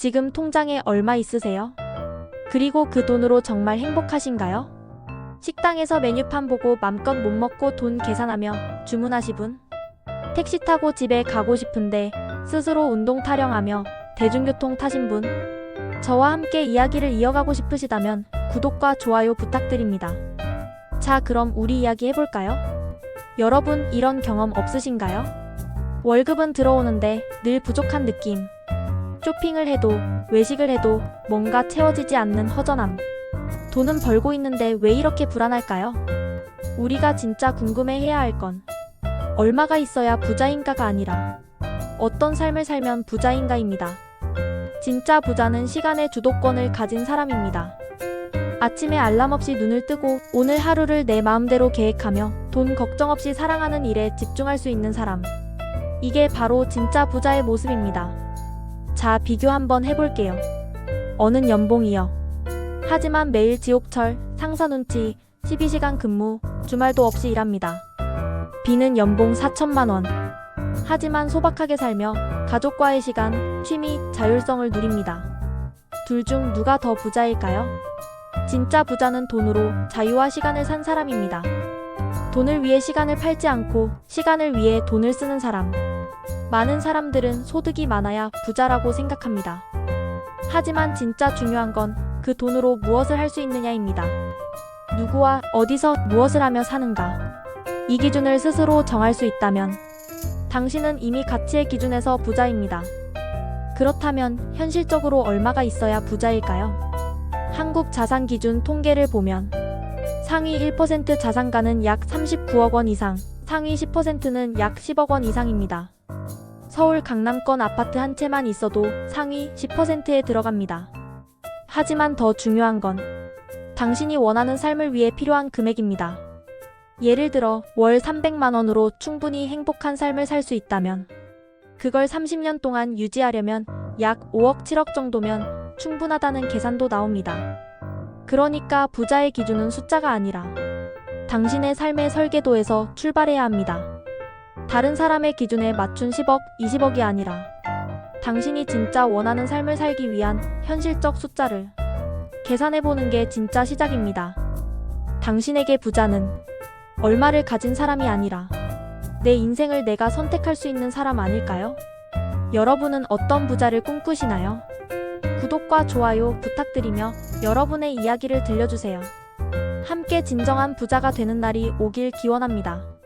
지금 통장에 얼마 있으세요? 그리고 그 돈으로 정말 행복하신가요? 식당에서 메뉴판 보고 맘껏 못 먹고 돈 계산하며 주문하시 분? 택시 타고 집에 가고 싶은데 스스로 운동 타령하며 대중교통 타신 분? 저와 함께 이야기를 이어가고 싶으시다면 구독과 좋아요 부탁드립니다. 자, 그럼 우리 이야기 해볼까요? 여러분, 이런 경험 없으신가요? 월급은 들어오는데 늘 부족한 느낌. 쇼핑을 해도, 외식을 해도 뭔가 채워지지 않는 허전함. 돈은 벌고 있는데 왜 이렇게 불안할까요? 우리가 진짜 궁금해 해야 할 건, 얼마가 있어야 부자인가가 아니라, 어떤 삶을 살면 부자인가입니다. 진짜 부자는 시간의 주도권을 가진 사람입니다. 아침에 알람 없이 눈을 뜨고 오늘 하루를 내 마음대로 계획하며 돈 걱정 없이 사랑하는 일에 집중할 수 있는 사람. 이게 바로 진짜 부자의 모습입니다. 자, 비교 한번 해볼게요. 어는 연봉이요. 하지만 매일 지옥철, 상사 눈치, 12시간 근무, 주말도 없이 일합니다. B는 연봉 4천만 원. 하지만 소박하게 살며 가족과의 시간, 취미, 자율성을 누립니다. 둘 중 누가 더 부자일까요? 진짜 부자는 돈으로 자유와 시간을 산 사람입니다. 돈을 위해 시간을 팔지 않고 시간을 위해 돈을 쓰는 사람. 많은 사람들은 소득이 많아야 부자라고 생각합니다. 하지만 진짜 중요한 건 그 돈으로 무엇을 할 수 있느냐입니다. 누구와 어디서 무엇을 하며 사는가. 이 기준을 스스로 정할 수 있다면 당신은 이미 가치의 기준에서 부자입니다. 그렇다면 현실적으로 얼마가 있어야 부자일까요? 한국 자산 기준 통계를 보면 상위 1% 자산가는 약 39억 원 이상, 상위 10%는 약 10억 원 이상입니다. 서울 강남권 아파트 한 채만 있어도 상위 10%에 들어갑니다. 하지만 더 중요한 건 당신이 원하는 삶을 위해 필요한 금액입니다. 예를 들어 월 300만 원으로 충분히 행복한 삶을 살 수 있다면 그걸 30년 동안 유지하려면 약 5억 7억 정도면 충분하다는 계산도 나옵니다. 그러니까 부자의 기준은 숫자가 아니라 당신의 삶의 설계도에서 출발해야 합니다. 다른 사람의 기준에 맞춘 10억, 20억이 아니라 당신이 진짜 원하는 삶을 살기 위한 현실적 숫자를 계산해보는 게 진짜 시작입니다. 당신에게 부자는 얼마를 가진 사람이 아니라 내 인생을 내가 선택할 수 있는 사람 아닐까요? 여러분은 어떤 부자를 꿈꾸시나요? 구독과 좋아요 부탁드리며 여러분의 이야기를 들려주세요. 함께 진정한 부자가 되는 날이 오길 기원합니다.